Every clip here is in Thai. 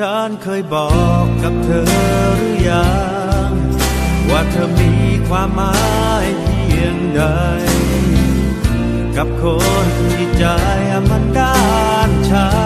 ฉันเคยบอกกับเธอหรือยัง ว่าเธอมีความหมายเพียงใด กับคนที่ใจมันด้านฉัน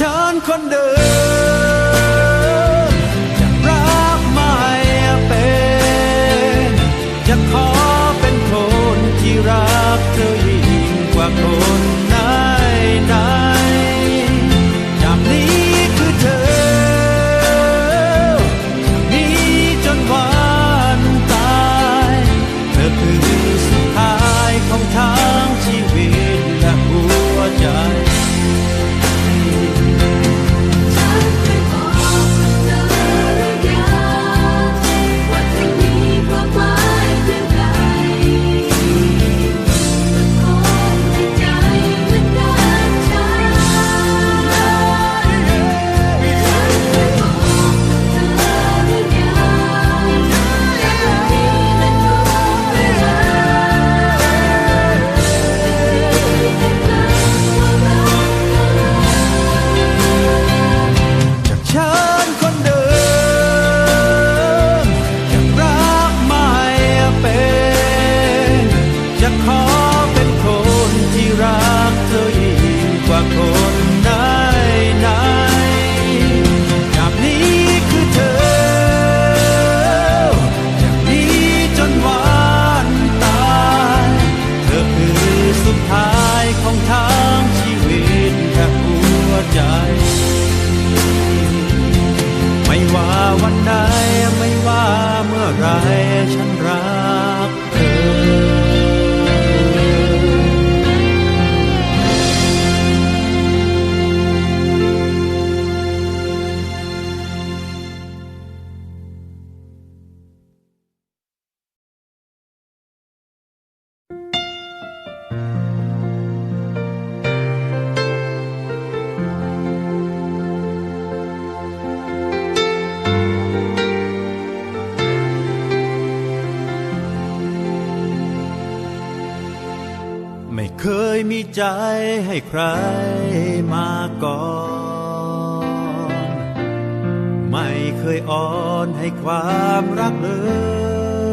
ฉันคนเดิม ของทางชีวิตแค่หัวใจ ไม่ว่าวันใดไม่ว่าเมื่อไรฉันรัก ไม่เคยมีใจให้ใครมาก่อน ไม่เคยอ่อนให้ความรักเลย